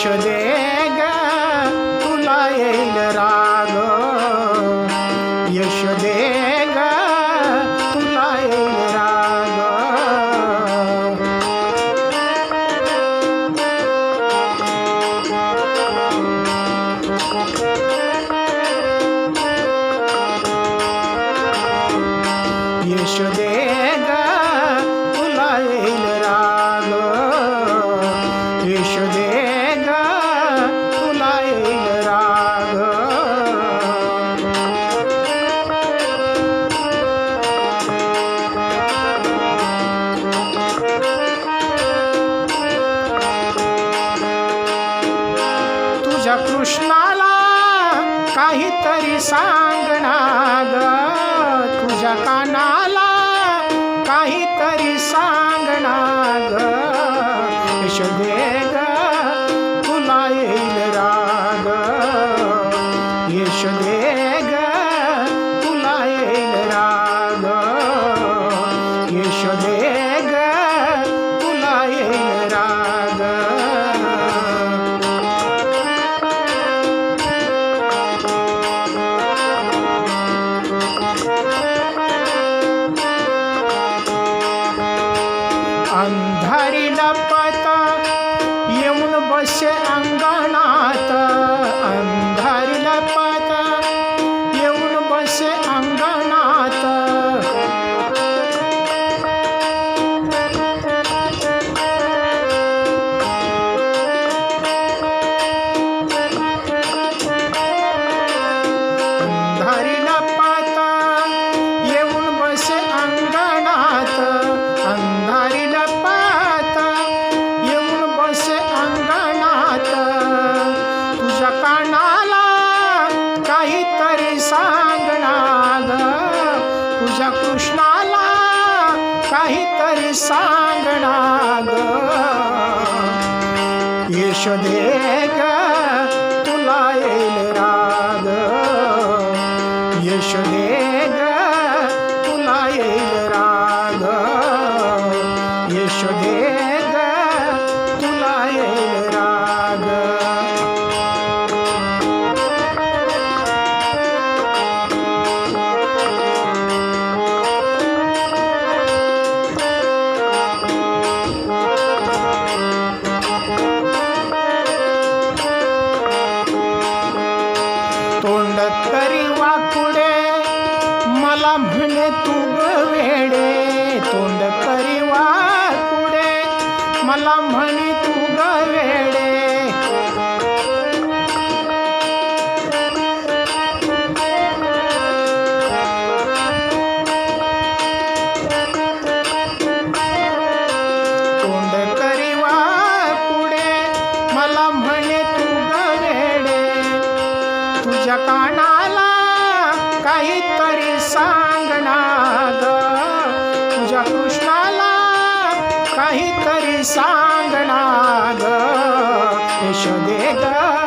यश दे ग तुला येईल राग यश दे ग तुला कृष्णाला काहीतरी सांगणार ग तुझ्या कानाला काहीतरी सांगणार ग I Shit. तरी सांगणार. ग तुझ्या कृष्णाला काहीतरी सांगणार. ग यश दे ग मला म्हणे तू ग वेडे तोंड करी पुढे. मला म्हणे तू ग वेडे. तोंड करी पुढे. मला म्हणे तू ग वेडे. तुझ्या कानाला काहीतरी सांगणार तुझ्या कृष्णाला काहीतरी सांगणार यशोदे यश ग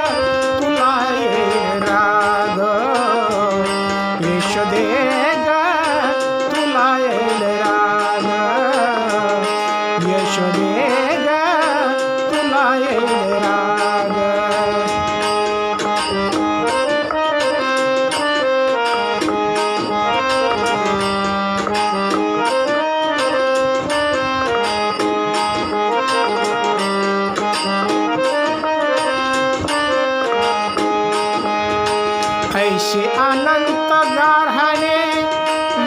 ऐशी अनंत गाढाने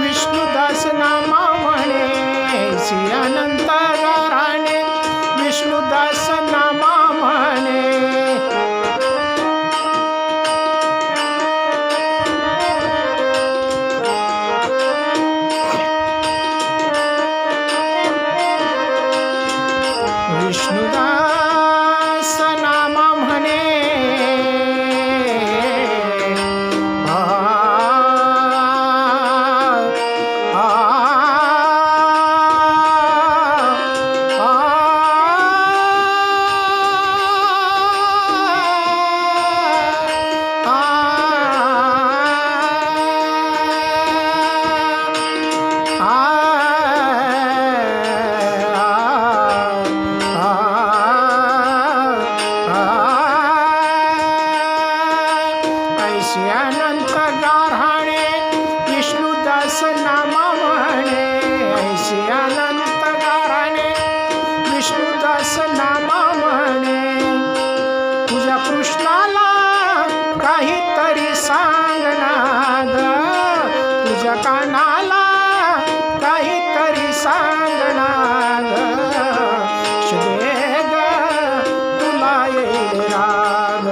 विष्णुदास नामा म्हणे ऐशी अनंत गाढाने विष्णुदास नामा म्हणे विष्णुदास अनंत गारहाणे विष्णुदास नामा म्हणे ऐशी अनंत गारहाणे विष्णुदास नामा म्हणे तुझ्या कृष्णाला काहीतरी सांगणार तुझ्या कानाला काहीतरी सांगणार यशोदेग तुला येईल राग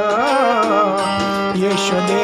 यशोदे